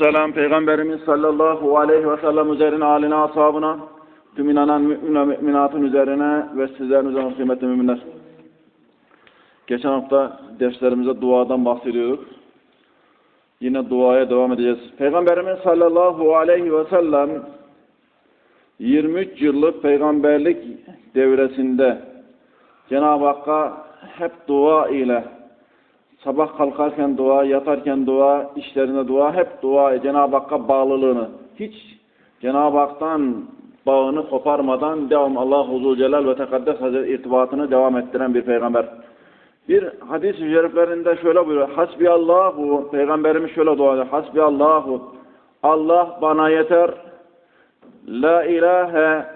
vesselam Peygamberimiz sallallahu aleyhi ve sellem üzerine, aline, ashabına, tüm inanan mümin ve müminatın üzerine ve sizlerin üzerine kıymetli müminler. Geçen hafta derslerimize duadan bahsediyorduk. Yine duaya devam edeceğiz. Peygamberimiz sallallahu aleyhi ve sellem 23 yıllık peygamberlik devresinde Cenab-ı Hakk'a hep dua ile sabah kalkarken dua, yatarken dua, işlerinde dua, hep dua, Cenab-ı Hakk'a bağlılığını, hiç Cenab-ı Hak'tan bağını koparmadan devam Allah Huzul Celal ve Tekaddes Hazretleri irtibatını devam ettiren bir peygamber. Bir hadis-i şeriflerinde şöyle buyuruyor. Hasbiyallahu, peygamberimiz şöyle dua ediyor. Hasbiyallahu, Allah bana yeter. La ilahe,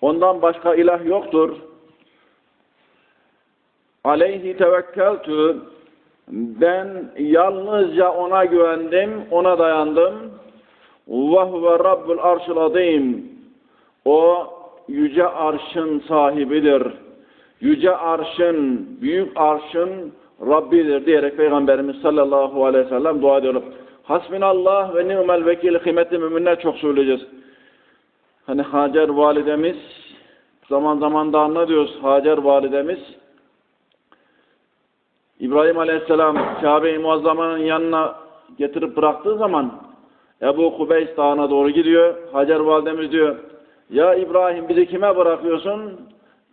ondan başka ilah yoktur. Aleyhi tevekkeltü, ben yalnızca ona güvendim, ona dayandım. Ve huve rabbul arşıl azim. O yüce arşın sahibidir. Yüce arşın, büyük arşın Rabbidir diyerek Peygamberimiz sallallahu aleyhi ve sellem dua ediyor. Hasbinallah ve ni'mel vekil kıymetli müminler çok söyleyeceğiz. Hani Hacer validemiz zaman zaman da anlıyoruz Hacer validemiz İbrahim Aleyhisselam Kabe-i Muazzama'nın yanına getirip bıraktığı zaman Ebu Kubeys Dağı'na doğru gidiyor. Hacer validemiz diyor Ya İbrahim bizi kime bırakıyorsun?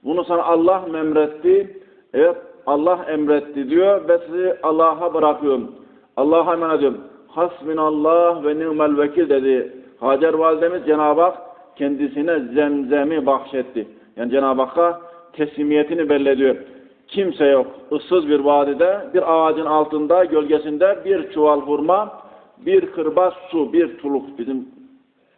Bunu sana Allah emretti? Evet Allah emretti diyor ve sizi Allah'a bırakıyorum. Allah'a emanet ediyorum. Hasbinallah ve ni'mel vekil dedi. Hacer validemiz Cenab-ı Hak kendisine zemzemi bahşetti. Yani Cenab-ı Hakk'a teslimiyetini belli ediyor. Kimse yok. Issız bir vadide, bir ağacın altında, gölgesinde bir çuval hurma, bir kırbaç su, bir tuluk. Bizim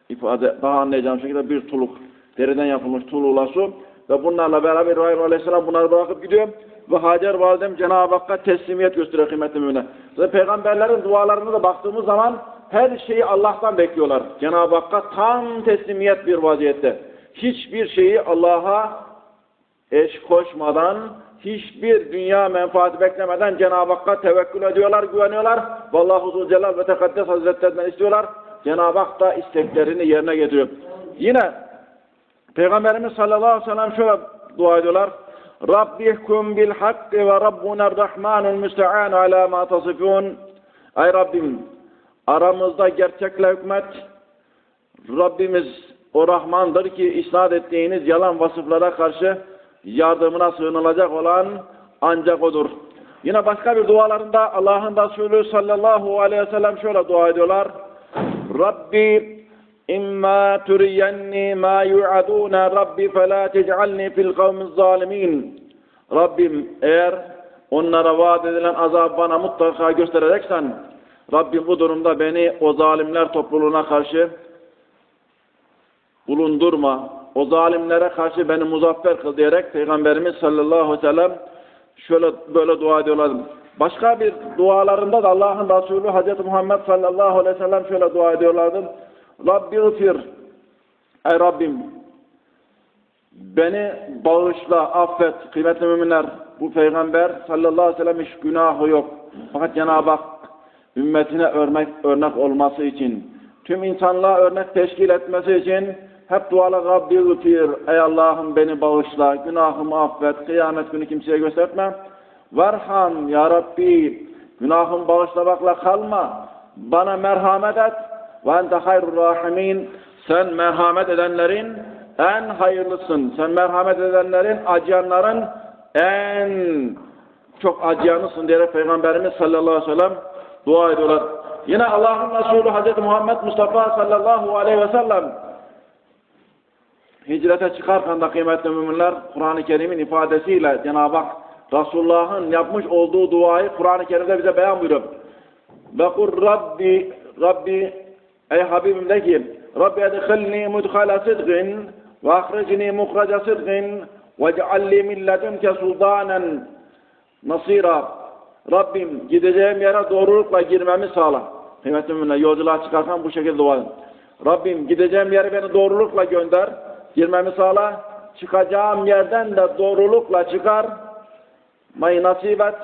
ifade daha anlayacağım şekilde bir tuluk. Deriden yapılmış tuluğla su. Ve bunlarla beraber İbrahim Aleyhisselam bunları bırakıp gidiyor. Ve Hacer Validem Cenab-ı Hakk'a teslimiyet gösteriyor kıymetli müminler. Ve peygamberlerin dualarına da baktığımız zaman her şeyi Allah'tan bekliyorlar. Cenab-ı Hakk'a tam teslimiyet bir vaziyette. Hiçbir şeyi Allah'a eş koşmadan, hiçbir dünya menfaati beklemeden Cenab-ı Hakk'a tevekkül ediyorlar, güveniyorlar. Vallahu Zülcelal ve Tekaddes Hazretlerinden istiyorlar. Cenab-ı Hak da isteklerini yerine getiriyor. Yine Peygamberimiz sallallahu aleyhi ve sellem şöyle dua ediyorlar. Rabbihkum bil hakkı ve Rabbuna rahmanul müste'an ala ma tasifun. Ey Rabbim aramızda gerçekle hükmet. Rabbimiz o Rahmandır ki isnat ettiğiniz yalan vasıflara karşı yardımına sığınılacak olan ancak odur. Yine başka bir dualarında Allah'ın Resulü sallallahu aleyhi ve sellem şöyle dua ediyorlar. Rabbi imma turiyenni ma yu'aduna rabbi felâ tec'alni fil kavmiz zalimin. Rabbim eğer onlara vaat edilen azabı bana mutlaka göstereceksen Rabbim bu durumda beni o zalimler topluluğuna karşı bulundurma. O zalimlere karşı beni muzaffer kıl diyerek Peygamberimiz sallallahu aleyhi ve sellem şöyle böyle dua ediyorlar. Başka bir dualarında da Allah'ın Resulü Hazreti Muhammed sallallahu aleyhi ve sellem şöyle dua ediyorlardı. Rabbi gıfir. Ey Rabbim beni bağışla, affet kıymetli müminler. Bu peygamber sallallahu aleyhi ve sellem hiç günahı yok. Fakat Cenab-ı Hak ümmetine örnek, örnek olması için, tüm insanlığa örnek teşkil etmesi için hep dualar Rabbi gıfir. Ey Allah'ım beni bağışla, günahımı affet, kıyamet günü kimseye gösterme. Varham ya Rabbi, günahımı bağışlamakla kalma. Bana merhamet et. Ve ente hayrul rahimin. Sen merhamet edenlerin en hayırlısın. Sen merhamet edenlerin, acıyanların en çok acıyanısın diyerek Peygamberimiz sallallahu aleyhi ve sellem dua ediyorlar. Yine Allah'ın Resulü Hazreti Muhammed Mustafa sallallahu aleyhi ve sellem hicrete çıkarken de kıymetli müminler Kur'an-ı Kerim'in ifadesiyle Cenab-ı Hak Resulullah'ın yapmış olduğu duayı Kur'an-ı Kerim'de bize beyan buyuruyor. Ve kur Rabbi Rabbi ey Habibim de ki Rabbi edkhilni mudhala sidgin ve ahricni muhraca sidgin ve cealli min ledunke sultanen nasira Rabbim gideceğim yere doğrulukla girmemi sağla. Kıymetli müminler yolculuğa çıkarken bu şekilde dua edin. Rabbim gideceğim yere beni doğrulukla gönder girmemi sağla. Çıkacağım yerden de doğrulukla çıkar. May nasip et.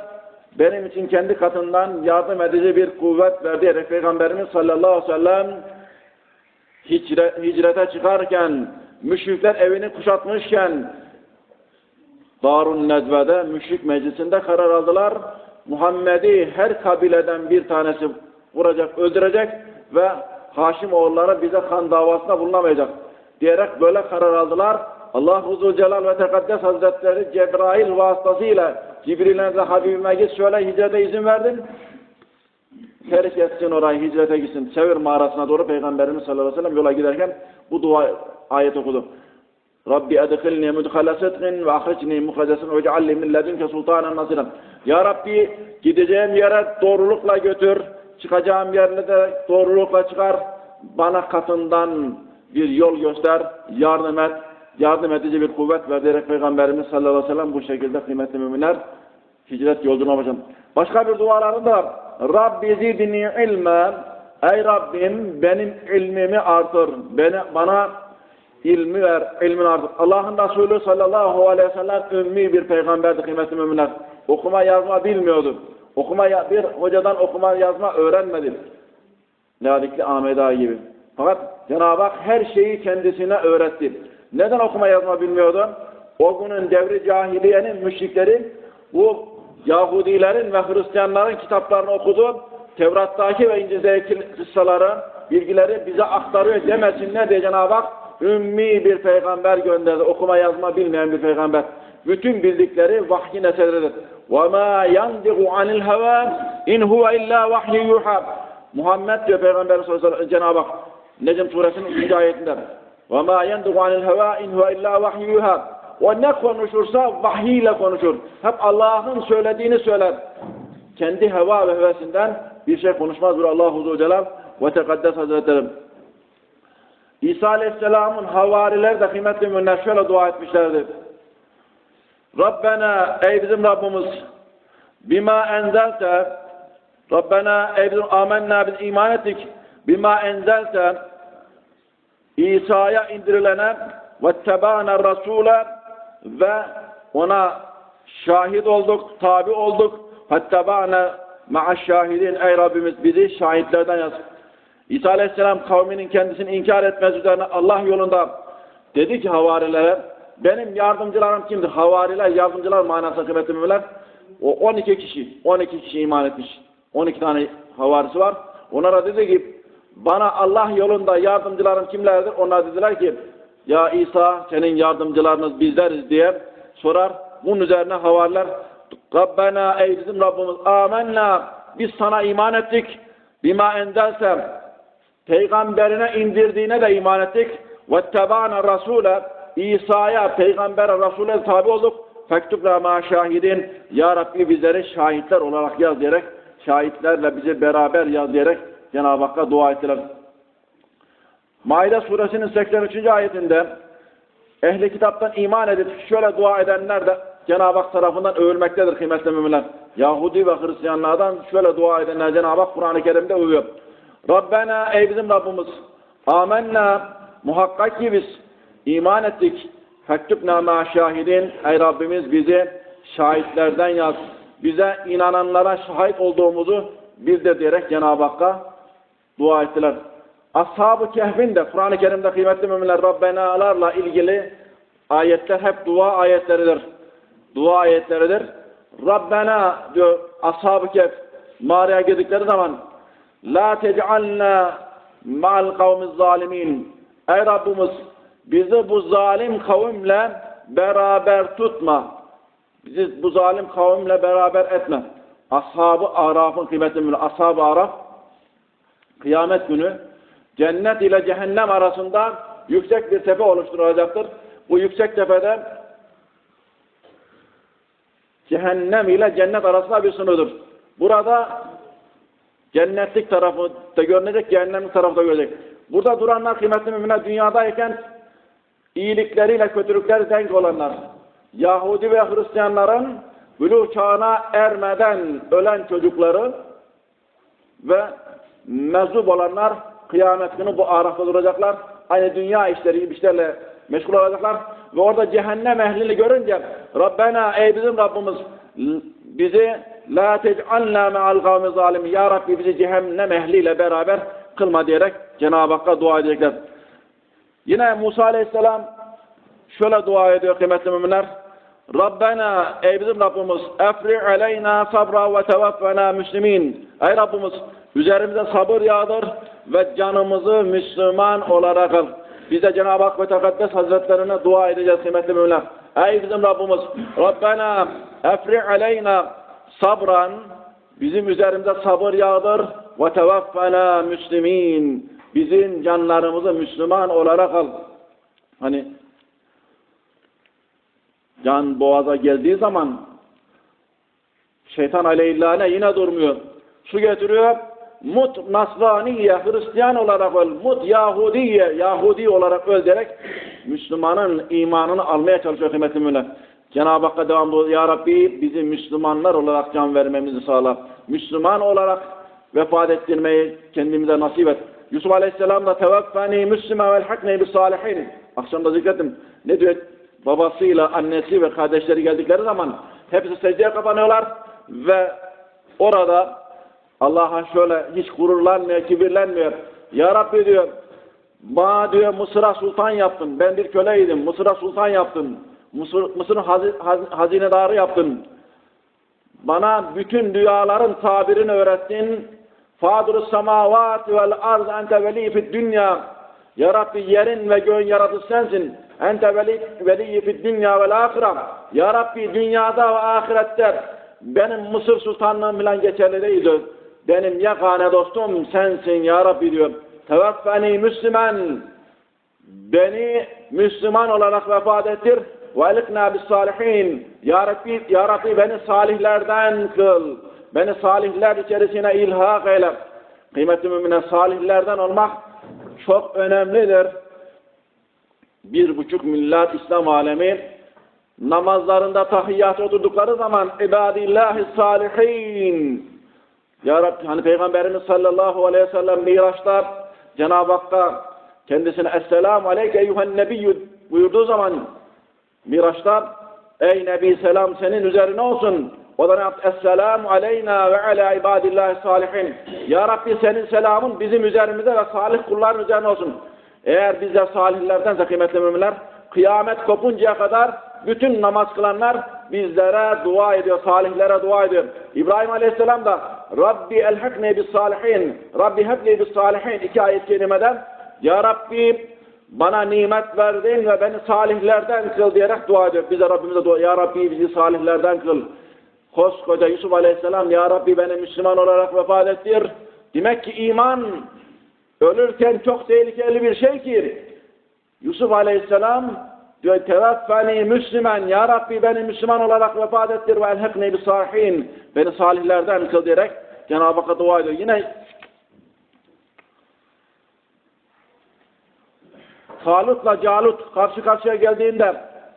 benim için kendi katından yardım edici bir kuvvet verdi diyerek Peygamberimiz sallallahu aleyhi ve sellem hicre, hicrete çıkarken, müşrikler evini kuşatmışken, Darun Nedve'de, müşrik meclisinde karar aldılar. Muhammed'i her kabileden bir tanesi vuracak, öldürecek ve Haşim oğulları bize kan davasında bulunamayacak diyerek böyle karar aldılar. Allah Celal ve Tekaddes Hazretleri Cebrail vasıtasıyla Cibril'e de Habibime git şöyle hicrete izin verdin. Terk etsin orayı hicrete gitsin. Sevir mağarasına doğru Peygamberimiz sallallahu aleyhi ve sellem yola giderken bu dua ayet okudu. Rabbi edkhilni mudhala sıdkın ve ahricni muhracesin ve cealli min ledünke sultanen nasiren. Ya Rabbi gideceğim yere doğrulukla götür. Çıkacağım yerle de doğrulukla çıkar. Bana katından bir yol göster. Yardım et. Yardım edici bir kuvvet ver diyerek Peygamberimiz sallallahu aleyhi ve sellem bu şekilde kıymetli müminler hicret yolculuğuna başladı. Başka bir dualarında var. Rabbi zidni ilme Ey Rabbim benim ilmimi artır. Beni, bana ilmi ver, ilmin artır. Allah'ın Resulü sallallahu aleyhi ve sellem ümmi bir peygamberdi kıymetli müminler. Okuma yazma bilmiyordu. Okuma bir hocadan okuma yazma öğrenmedi. Lalikli Ahmet Ağa gibi. Fakat Cenab-ı Hak her şeyi kendisine öğretti. Neden okuma yazma bilmiyordu? O günün devri cahiliyenin müşrikleri bu Yahudilerin ve Hristiyanların kitaplarını okudu. Tevrat'taki ve İncil'deki kıssaları, bilgileri bize aktarıyor demesinler diye Cenab-ı Hak ümmi bir peygamber gönderdi. Okuma yazma bilmeyen bir peygamber. Bütün bildikleri vahyin eseridir. وَمَا يَنْدِغُ عَنِ الْهَوَى اِنْ هُوَ اِلَّا وَحْيِ يُوحَى Muhammed diyor Peygamber sallallahu aleyhi ve sellem Cenab-ı Hak Necm suresinin 3. ayetinde وَمَا يَنْدِغُ عَنِ الْهَوَى اِنْ هُوَ اِلَّا وَحْيِ يُوحَى O ne konuşursa vahiy ile konuşur. Hep Allah'ın söylediğini söyler. Kendi heva ve hevesinden bir şey konuşmaz bir Allah Huzur Celal ve Tekaddes Hazretleri. İsa Aleyhisselam'ın havariler de kıymetli müminler şöyle dua etmişlerdi. Rabbena ey bizim Rabbimiz bima enzelte Rabbena ey bizim amenna biz iman ettik bima enzelte İsa'ya indirilene ve tebana Rasule ve ona şahit olduk, tabi olduk. Fettabana ma'aş şahidin ey Rabbimiz bizi şahitlerden yaz. İsa Aleyhisselam kavminin kendisini inkar etmez üzerine Allah yolunda dedi ki havarilere benim yardımcılarım kimdir? Havariler, yardımcılar manasında kıymetli. O 12 kişi, 12 kişi iman etmiş. 12 tane havarisi var. Onlara dedi ki bana Allah yolunda yardımcılarım kimlerdir? Onlar dediler ki ya İsa senin yardımcılarınız bizleriz diye sorar. Bunun üzerine havariler Rabbena ey bizim Rabbimiz amenna biz sana iman ettik. Bima endelsem peygamberine indirdiğine de iman ettik. Ve tebana rasule İsa'ya peygambere rasule tabi olduk. Fektubla ma şahidin Ya Rabbi bizleri şahitler olarak yaz diyerek şahitlerle bizi beraber yaz diyerek Cenab-ı Hakk'a dua ettiler. Maide suresinin 83. ayetinde ehli kitaptan iman edip şöyle dua edenler de Cenab-ı Hak tarafından övülmektedir kıymetli müminler. Yahudi ve Hristiyanlardan şöyle dua edenler Cenab-ı Hak Kur'an-ı Kerim'de övüyor. Rabbena ey bizim Rabbimiz amenna muhakkak ki biz iman ettik. Fektübna ma şahidin ey Rabbimiz bizi şahitlerden yaz. Bize inananlara şahit olduğumuzu bildir diyerek Cenab-ı Hakk'a dua ettiler. Ashab-ı Kehf'in de Kur'an-ı Kerim'de kıymetli müminler Rabbena'larla ilgili ayetler hep dua ayetleridir. Dua ayetleridir. Rabbena diyor Ashab-ı Kehf mağaraya girdikleri zaman La tec'alna ma'al kavmiz zalimin Ey Rabbimiz bizi bu zalim kavimle beraber tutma. Bizi bu zalim kavimle beraber etme. Ashab-ı Araf'ın kıymetli müminler Ashab-ı Araf kıyamet günü cennet ile cehennem arasında yüksek bir tepe oluşturulacaktır. Bu yüksek tepede cehennem ile cennet arasında bir sınırdır. Burada cennetlik tarafı da görünecek, cehennemlik tarafı da görecek. Burada duranlar kıymetli müminler dünyadayken iyilikleriyle kötülükleri denk olanlar. Yahudi ve Hristiyanların buluğ çağına ermeden ölen çocukları ve mezub olanlar kıyamet günü bu arafta duracaklar. Aynı dünya işleri işlerle meşgul olacaklar. Ve orada cehennem ehlini görünce Rabbena ey bizim Rabbimiz bizi La tec'alna me'al kavmi zalimin. Ya Rabbi bizi cehennem ehliyle beraber kılma diyerek Cenab-ı Hakk'a dua edecekler. Yine Musa Aleyhisselam şöyle dua ediyor kıymetli müminler. Rabbena ey bizim Rabbimiz efri aleyna sabra ve tevaffena müslimin. Ey Rabbimiz üzerimize sabır yağdır ve canımızı Müslüman olarak al. Bize Cenab-ı Hak ve Tekaddes Hazretlerine dua edeceğiz kıymetli müminler. Ey bizim Rabbimiz Rabbena efri aleyna sabran bizim üzerimize sabır yağdır ve tevaffena müslimin. Bizim canlarımızı Müslüman olarak al. Hani can boğaza geldiği zaman şeytan aleyhillâne yine durmuyor. Su getiriyor. Mut Nasraniye Hristiyan olarak öl. Mut Yahudiye Yahudi olarak öl diyerek Müslümanın imanını almaya çalışıyor kıymetli müminler. Cenab-ı Hakk'a devamlı Ya Rabbi bizi Müslümanlar olarak can vermemizi sağla. Müslüman olarak vefat ettirmeyi kendimize nasip et. Yusuf Aleyhisselam da tevaffani müslüme vel hakne bis salihin. Akşamda zikrettim. Ne diyor? Babasıyla, annesi ve kardeşleri geldikleri zaman hepsi secdeye kapanıyorlar ve orada Allah'a şöyle hiç gururlanmıyor, kibirlenmiyor. Ya Rabbi diyor, bana diyor Mısır'a sultan yaptın. Ben bir köleydim. Mısır'a sultan yaptın. Mısır, Mısır'ın hazi, haz, hazinedarı yaptın. Bana bütün dünyaların tabirini öğrettin. Fadru semavat vel arz ente veli fid dünya. Ya Rabbi yerin ve göğün yaratıcısı sensin. Ente veli, fid dünya vel ahire. Ya Rabbi dünyada ve ahirette benim Mısır sultanlığım falan geçerli değildir. Benim yegane dostum sensin ya Rabbi diyor. Tevaffeni Müslüman. Beni Müslüman olarak vefat ettir. Bis salihin. Ya Rabbi, ya Rabbi beni salihlerden kıl. Beni salihler içerisine ilhak eyle. Kıymetli mümine salihlerden olmak çok önemlidir. Bir buçuk milyar İslam alemi namazlarında tahiyyat oturdukları zaman ibadillahi salihin ya Rabbi hani Peygamberimiz sallallahu aleyhi ve sellem Miraç'ta Cenab-ı Hakk'a kendisine Esselamu aleyke eyyühen nebiyyü buyurduğu zaman Miraç'ta Ey Nebi selam senin üzerine olsun. O da ne yaptı? Esselamu aleyna ve ala ibadillahi salihin. Ya Rabbi senin selamın bizim üzerimize ve salih kulların üzerine olsun. Eğer biz de salihlerdense kıymetli müminler, kıyamet kopuncaya kadar bütün namaz kılanlar bizlere dua ediyor, salihlere dua ediyor. İbrahim Aleyhisselam da Rabbi elhakne bis salihin, Rabbi hebli bis salihin iki ayet kelimeden Ya Rabbi bana nimet verdin ve beni salihlerden kıl diyerek dua ediyor. Bize Rabbimize dua, Ya Rabbi bizi salihlerden kıl. Koskoca Yusuf Aleyhisselam, Ya Rabbi beni Müslüman olarak vefat ettir. Demek ki iman ölürken çok tehlikeli bir şey ki Yusuf Aleyhisselam diyor tevaffani Müslüman ya Rabbi beni Müslüman olarak vefat ettir ve elhekni bis salihin beni salihlerden kıl diyerek Cenab-ı Hakk'a dua ediyor. Yine Talut'la Calut karşı karşıya geldiğinde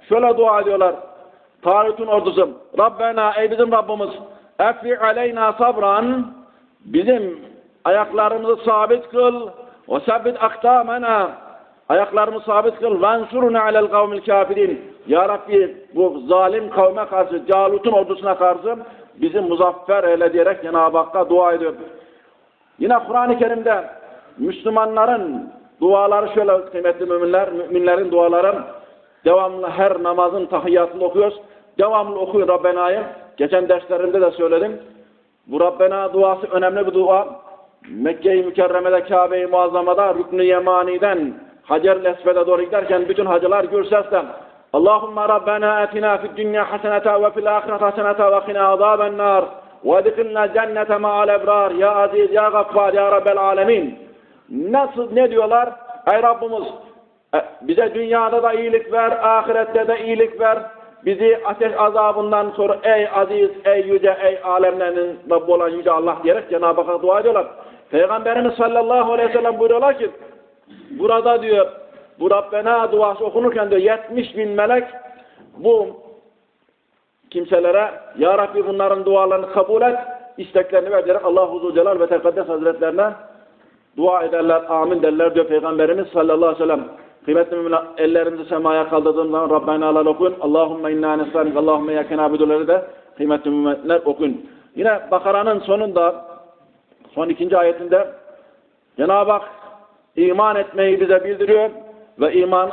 şöyle dua ediyorlar. Talut'un ordusu Rabbena ey bizim Rabbimiz efri aleyna sabran bizim ayaklarımızı sabit kıl ve sabbit aktamena ayaklarımızı sabit kıl vensuruna alel kavmil kafirin ya Rabbi bu zalim kavme karşı Calut'un ordusuna karşı bizi muzaffer eyle diyerek Cenab-ı Hakk'a dua ediyor. Yine Kur'an-ı Kerim'de Müslümanların duaları şöyle kıymetli müminler, müminlerin duaları devamlı her namazın tahiyyatını okuyoruz. Devamlı okuyun Rabbena'yı. Geçen derslerimde de söyledim. Bu Rabbena duası önemli bir dua. Mekke-i Mükerreme'de Kabe-i Muazzama'da Rükn-i Yemani'den Hacer-i Esved'e doğru giderken bütün hacılar gür sesle Allahümme Rabbena etina fid dünya hasenete ve fil ahiret hasenete ve qina azaben nar ve edkhilna cennete ma'al ebrar. Ya aziz ya gaffar ya rabbel alemin. Nasıl ne diyorlar? Ey Rabbimiz e, bize dünyada da iyilik ver ahirette de iyilik ver. Bizi ateş azabından sonra ey aziz ey yüce ey alemlerin Rabbi olan yüce Allah diyerek Cenab-ı Hakk'a dua ediyorlar. Peygamberimiz sallallahu aleyhi ve sellem buyuruyorlar ki burada diyor bu Rabbena duası okunurken diyor 70 bin melek bu kimselere Ya Rabbi bunların dualarını kabul et isteklerini ver diyerek Allah Huzur Celal ve Tekaddes Hazretlerine dua ederler, amin derler diyor Peygamberimiz sallallahu aleyhi ve sellem. Kıymetli müminler ellerimizi semaya kaldırdığım zaman Rabbena alal okuyun. Allahümme inna nesalik, Allahümme yakin abiduları da kıymetli müminler okuyun. Yine Bakara'nın sonunda son ikinci ayetinde Cenab-ı Hak iman etmeyi bize bildiriyor ve iman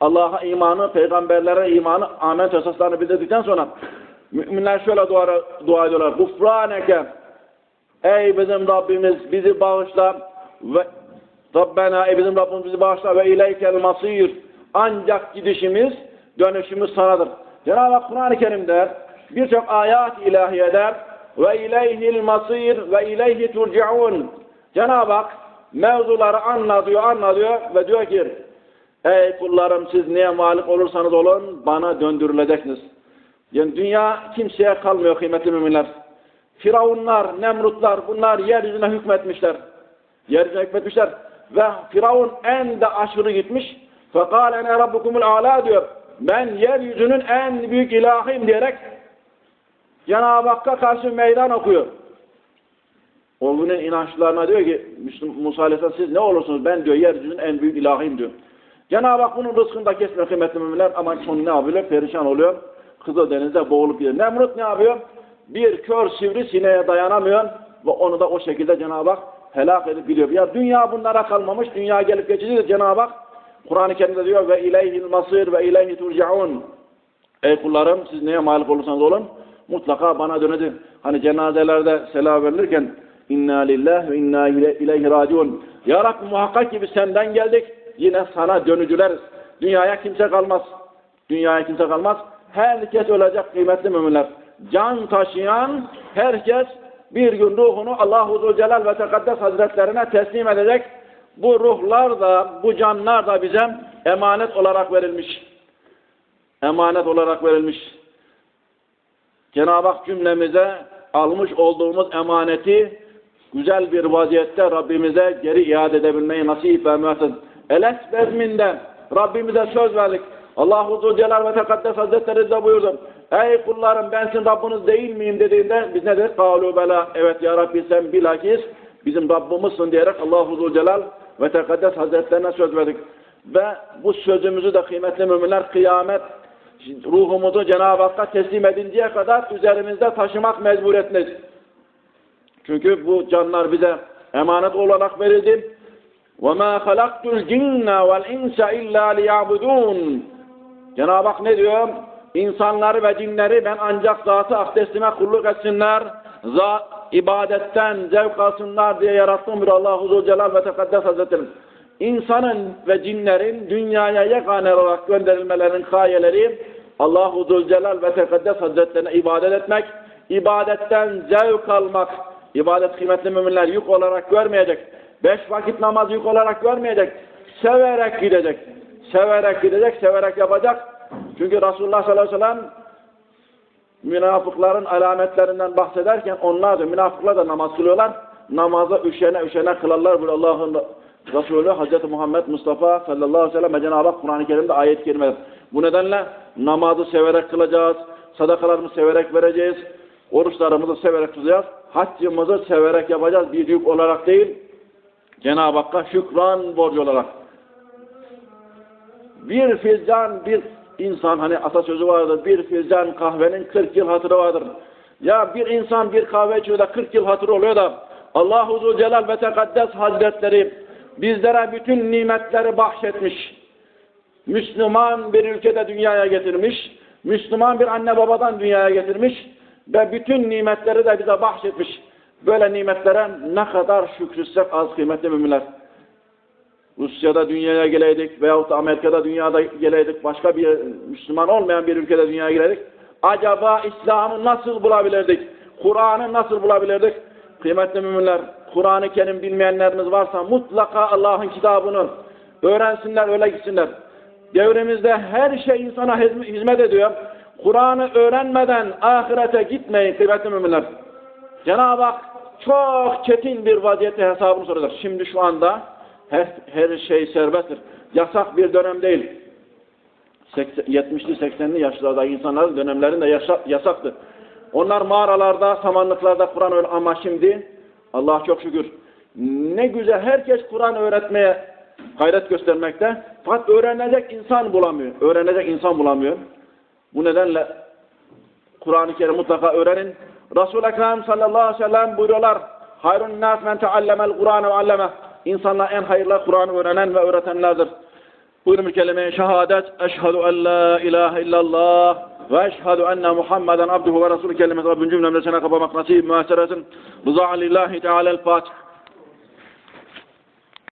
Allah'a imanı, peygamberlere imanı, amen esaslarını bildirdikten sonra müminler şöyle dua, dua ediyorlar. Gufraneke Ey bizim Rabbimiz bizi bağışla ve Rabbena ey bizim Rabbimiz bizi bağışla ve ileykel masir. Ancak gidişimiz, dönüşümüz sanadır. Cenab-ı Hak Kur'an-ı Kerim'de birçok ayat ilahiyede ve ileyhil masir ve ileyhi turcaun. Cenab-ı Hak mevzuları anlatıyor, anlatıyor ve diyor ki Ey kullarım siz neye malik olursanız olun bana döndürüleceksiniz. Yani dünya kimseye kalmıyor kıymetli müminler. Firavunlar, Nemrutlar bunlar yeryüzüne hükmetmişler. Yeryüzüne hükmetmişler. Ve Firavun en de aşırı gitmiş. Fekal ene rabbukumul ala diyor. Ben yeryüzünün en büyük ilahıyım diyerek Cenab-ı Hakk'a karşı meydan okuyor. Oğlunun inançlarına diyor ki Musa Aleyhisselam siz ne olursunuz ben diyor yeryüzünün en büyük ilahıyım diyor. Cenab-ı Hak bunun rızkını da kesmiyor kıymetli müminler ama sonu ne yapıyor? Perişan oluyor. Kızıldeniz'de boğulup gidiyor. Nemrut ne yapıyor? Bir kör sivri sineye dayanamıyor ve onu da o şekilde Cenab-ı Hak helak edip biliyor. Ya dünya bunlara kalmamış. Dünya gelip geçicidir Cenab-ı Hak. Kur'an-ı Kerim'de diyor ve ileyhil masir ve ileyhi turcaun. Ey kullarım siz neye malik olursanız olun mutlaka bana dönedin. Hani cenazelerde selam verilirken inna lillahi ve inna ileyhi raciun. Ya Rabbi muhakkak ki biz senden geldik. Yine sana dönücüleriz. Dünyaya kimse kalmaz. Dünyaya kimse kalmaz. Herkes ölecek kıymetli müminler. Can taşıyan herkes bir gün ruhunu Allahu Zülcelal ve Tekaddes Hazretlerine teslim edecek. Bu ruhlar da, bu canlar da bize emanet olarak verilmiş. Emanet olarak verilmiş. Cenab-ı Hak cümlemize almış olduğumuz emaneti güzel bir vaziyette Rabbimize geri iade edebilmeyi nasip ve müessed. Eles bezminden Rabbimize söz verdik. Allahu Zülcelal ve Tekaddes Hazretleri de buyurdu. Ey kullarım ben sizin Rabbiniz değil miyim dediğinde biz ne dedik? Kalu bela. Evet ya Rabbi sen bilakis bizim Rabbimizsin diyerek Allahu Zülcelal ve Tekaddes Hazretlerine söz verdik. Ve bu sözümüzü de kıymetli müminler kıyamet ruhumuzu Cenab-ı Hakk'a teslim edinceye kadar üzerimizde taşımak mecburiyetindeyiz. Çünkü bu canlar bize emanet olarak verildi. وَمَا خَلَقْتُ الْجِنَّ وَالْاِنْسَ اِلَّا لِيَعْبُدُونَ Cenab-ı Hak ne diyor? İnsanları ve cinleri ben ancak zatı akdesime kulluk etsinler, za ibadetten zevk alsınlar diye yarattım bir Allah-u Zülcelal ve Tekaddes Hazretleri. İnsanın ve cinlerin dünyaya yegane olarak gönderilmelerinin gayeleri Allah-u Zülcelal ve Tekaddes Hazretlerine ibadet etmek, ibadetten zevk almak, ibadet kıymetli müminler yük olarak görmeyecek, beş vakit namaz yük olarak görmeyecek, severek gidecek, severek gidecek, severek yapacak. Çünkü Resulullah sallallahu aleyhi ve sellem münafıkların alametlerinden bahsederken onlar da münafıklar da namaz kılıyorlar. Namaza üşene üşene kılarlar Allah'ın Resulü Hz. Muhammed Mustafa sallallahu aleyhi ve sellem ve Cenab-ı Hak Kur'an-ı Kerim'de ayet kerimeler. Bu nedenle namazı severek kılacağız, sadakalarımızı severek vereceğiz, oruçlarımızı severek tutacağız, haccımızı severek yapacağız bir yük olarak değil, Cenab-ı Hakk'a şükran borcu olarak. Bir filcan, bir insan hani atasözü vardır, bir filcan kahvenin 40 yıl hatırı vardır. Ya bir insan bir kahve içiyor da 40 yıl hatırı oluyor da Allahu Zülcelal ve Tekaddes Hazretleri bizlere bütün nimetleri bahşetmiş. Müslüman bir ülkede dünyaya getirmiş. Müslüman bir anne babadan dünyaya getirmiş. Ve bütün nimetleri de bize bahşetmiş. Böyle nimetlere ne kadar şükretsek az kıymetli müminler. Rusya'da dünyaya geleydik veyahut da Amerika'da dünyada geleydik, başka bir Müslüman olmayan bir ülkede dünyaya geleydik. Acaba İslam'ı nasıl bulabilirdik? Kur'an'ı nasıl bulabilirdik? Kıymetli müminler, Kur'an-ı Kerim bilmeyenlerimiz varsa mutlaka Allah'ın kitabını öğrensinler, öyle gitsinler. Devrimizde her şey insana hizmet ediyor. Kur'an'ı öğrenmeden ahirete gitmeyin kıymetli müminler. Cenab-ı Hak çok çetin bir vaziyette hesabını soracak. Şimdi şu anda her, her şey serbesttir. Yasak bir dönem değil. 70'li 80'li yaşlarda insanların dönemlerinde yaşa, yasaktı. Onlar mağaralarda, samanlıklarda Kur'an öyle ama şimdi Allah çok şükür ne güzel herkes Kur'an öğretmeye gayret göstermekte. Fakat öğrenecek insan bulamıyor. Öğrenecek insan bulamıyor. Bu nedenle Kur'an-ı Kerim mutlaka öğrenin. Resul-i Ekrem sallallahu aleyhi ve sellem buyuruyorlar. Hayrun nas men teallemel Kur'an ve alleme. İnsanlar en hayırlı Kur'an öğrenen ve öğretenlerdir. Buyurun kelime-i şehadet. Eşhedü en la ilahe illallah ve eşhedü enne Muhammeden abduhu ve resulü kelimesi Rabbin cümlemle sana kapamak nasip müesseretin. Rıza lillahi teala'l Fatiha.